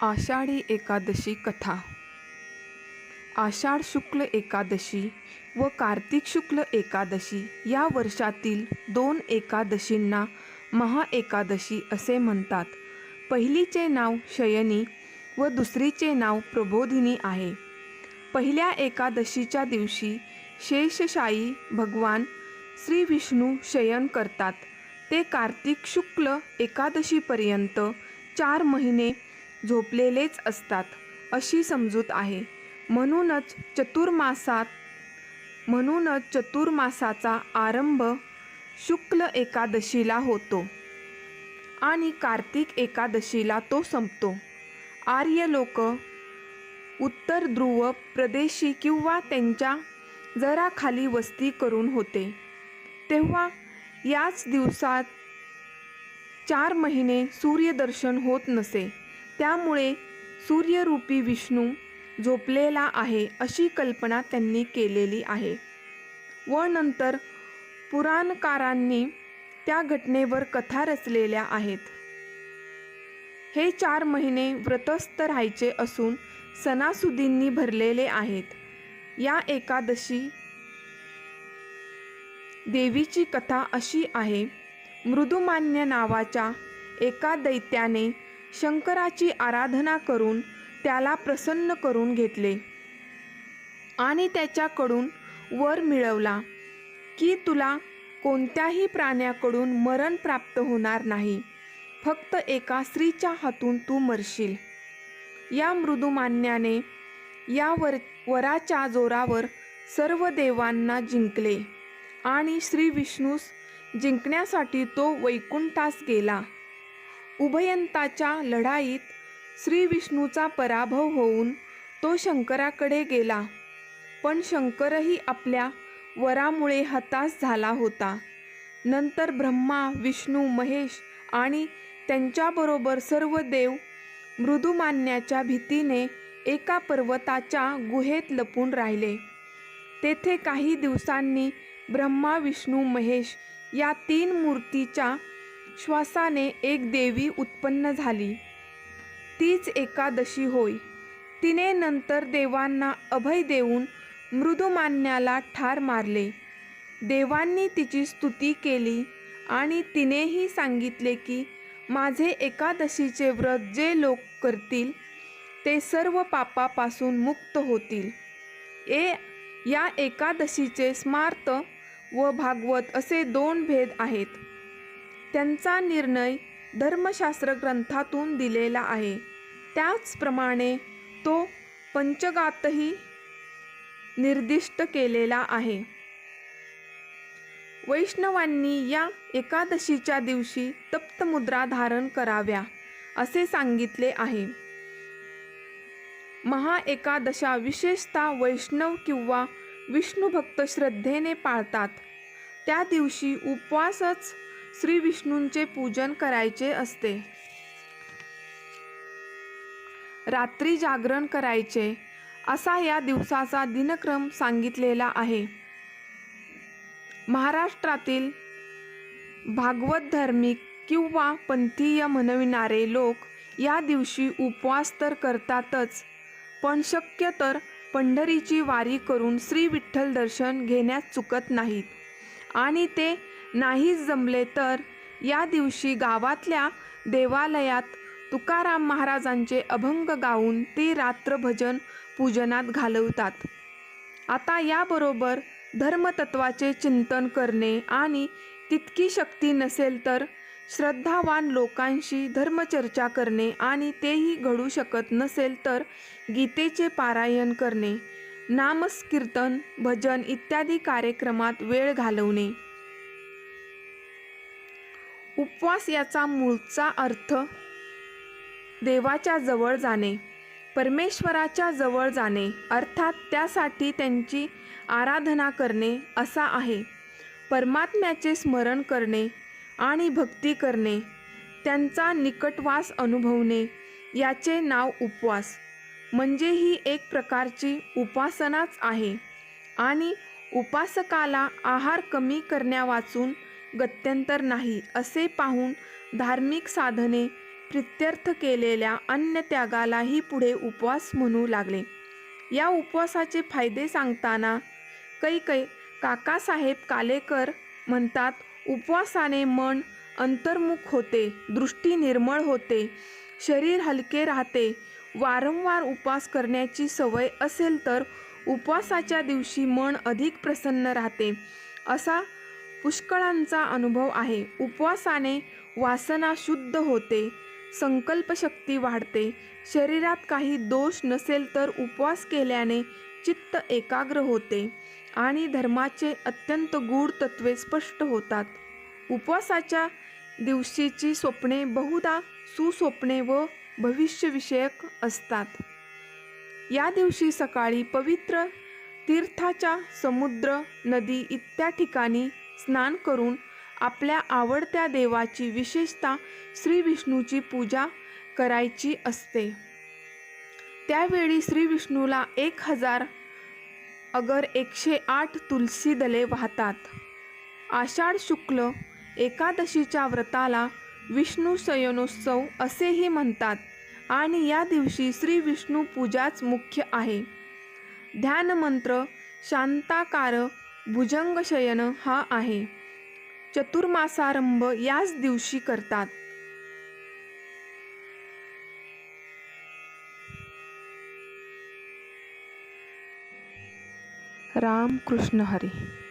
आषाढी एकादशी कथा. आषाढ शुक्ल एकादशी व कार्तिक शुक्ल एकादशी या वर्षातील दोन एकादशींना महाएकादशी असे म्हणतात. पहिलीचे नाव शयनी व दुसरीचे नाव प्रबोधिनी आहे. पहिल्या एकादशीच्या दिवशी शेषशायी भगवान श्री विष्णू शयन करतात. ते कार्तिक शुक्ल एकादशीपर्यंत चार महिने झोपलेलेच असतात अशी समजूत आहे. म्हणूनच चतुर्मासात म्हणूनच चतुर्मासाचा आरंभ शुक्ल एकादशीला होतो आणि कार्तिक एकादशीला तो संपतो. आर्य लोक उत्तर ध्रुव प्रदेशी किंवा त्यांच्या जरा खाली वस्ती करून होते. तेव्हा याच दिवसात चार महिने सूर्यदर्शन होत नसे. त्यामुळे सूर्यरूपी विष्णू झोपलेला आहे अशी कल्पना त्यांनी केलेली आहे. व नंतर पुराणकारांनी त्या घटनेवर कथा रचलेल्या आहेत. हे चार महिने व्रतस्थ राहायचे असून सणासुदींनी भरलेले आहेत. या एकादशी देवीची कथा अशी आहे मृदुमान्य नावाच्या एका दैत्याने शंकराची आराधना करून त्याला प्रसन्न करून घेतले. आणि त्याच्याकडून वर मिळवला की तुला कोणत्याही प्राण्याकडून मरण प्राप्त होणार नाही. फक्त एका स्त्रीच्या हातून तू मरशील. या मृदुमान्याने या वर वराच्या जोरावर सर्व देवांना जिंकले आणि श्री विष्णूस जिंकण्यासाठी तो वैकुंठास गेला. उभयंताच्या लढाईत श्री विष्णूचा पराभव होऊन तो शंकराकडे गेला. पण शंकरही आपल्या वरामुळे हताश झाला होता. नंतर ब्रह्मा विष्णू महेश आणि त्यांच्याबरोबर सर्व देव मृदुमान्याच्या भीतीने एका पर्वताच्या गुहेत लपून राहिले. तेथे काही दिवसांनी ब्रह्मा विष्णू महेश या तीन मूर्तीच्या श्वासाने एक देवी उत्पन्न झाली. तीच एकादशी होय. तिने नंतर देवांना अभय देऊन मृदुमान्याला ठार मारले. देवांनी तिची स्तुती केली आणि तिनेही सांगितले की माझे एकादशीचे व्रत जे लोक करतील ते सर्व पापापासून मुक्त होतील. ए या एकादशीचे स्मार्त व भागवत असे दोन भेद आहेत. त्यांचा निर्णय धर्मशास्त्र ग्रंथातून दिलेला आहे. त्याचप्रमाणे तो पंचगातही निर्दिष्ट केलेला आहे. वैष्णवांनी या एकादशीच्या दिवशी तप्तमुद्रा धारण कराव्या असे सांगितले आहे. महा एकादशा विशेषतः वैष्णव किंवा विष्णुभक्त श्रद्धेने पाळतात. त्या दिवशी उपवासच श्री विष्णूंचे पूजन करायचे असते. रात्री जागरण करायचे असा या दिवसाचा दिनक्रम सांगितलेला आहे. महाराष्ट्रातील भागवत धार्मिक किंवा पंथीय म्हणविणारे लोक या दिवशी उपवास तर करतातच पण शक्य तर पंढरीची वारी करून श्री विठ्ठल दर्शन घेण्यास चुकत नाहीत आणि ते नाहीच जमले तर या दिवशी गावातल्या देवालयात तुकाराम महाराजांचे अभंग गाऊन ते रात्रभजन पूजनात घालवतात. आता याबरोबर धर्मतत्वाचे चिंतन करणे आणि तितकी शक्ती नसेल तर श्रद्धावान लोकांशी धर्मचर्चा करणे आणि तेही घडू शकत नसेल तर गीतेचे पारायण करणे नामस्कीर्तन भजन इत्यादी कार्यक्रमात वेळ घालवणे. उपवास याचा मूळचा अर्थ देवाच्या जवळ जाणे परमेश्वराच्या जवळ जाणे अर्थात त्यासाठी त्यांची आराधना करणे असा आहे. परमात्म्याचे स्मरण करणे आणि भक्ती करणे त्यांचा निकटवास अनुभवणे याचे नाव उपवास. म्हणजे ही एक प्रकारची उपासनाच आहे. आणि उपासकाला आहार कमी करण्यावाचून गत्यंतर नाही असे पाहून धार्मिक साधने प्रित्यर्थ केलेल्या अन्य त्यागालाही पुढे उपवास म्हणू लागले. या उपवासाचे फायदे सांगताना कैकै काकासाहेब कालेकर म्हणतात उपवासाने मन अंतर्मुख होते दृष्टी निर्मळ होते शरीर हलके राहते. वारंवार उपवास करण्याची सवय असेल तर उपवासाच्या दिवशी मन अधिक प्रसन्न राहते. असा पुष्कळांचा अनुभव आहे. उपवासाने वासना शुद्ध होते संकल्पशक्ती वाढते. शरीरात काही दोष नसेल तर उपवास केल्याने चित्त एकाग्र होते आणि धर्माचे अत्यंत गूढ तत्वे स्पष्ट होतात. उपवासाच्या दिवशीची स्वप्ने बहुधा सुस्वप्ने व भविष्यविषयक असतात. या दिवशी सकाळी पवित्र तीर्थाच्या समुद्र नदी इत्या ठिकाणी स्नान करून आपल्या आवडत्या देवाची विशेषतः श्री विष्णूची पूजा करायची असते. त्यावेळी श्री विष्णूला एक हजार अगर एकशे आठ तुलसी दले वाहतात. आषाढ शुक्ल एकादशीच्या व्रताला विष्णू शयनोत्सव असेही म्हणतात आणि या दिवशी श्री विष्णू पूजाच मुख्य आहे. ध्यानमंत्र शांताकार भुजंगशयन हा आहे. चतुर्मासारंभ याच दिवशी करतात. राम कृष्ण हरी.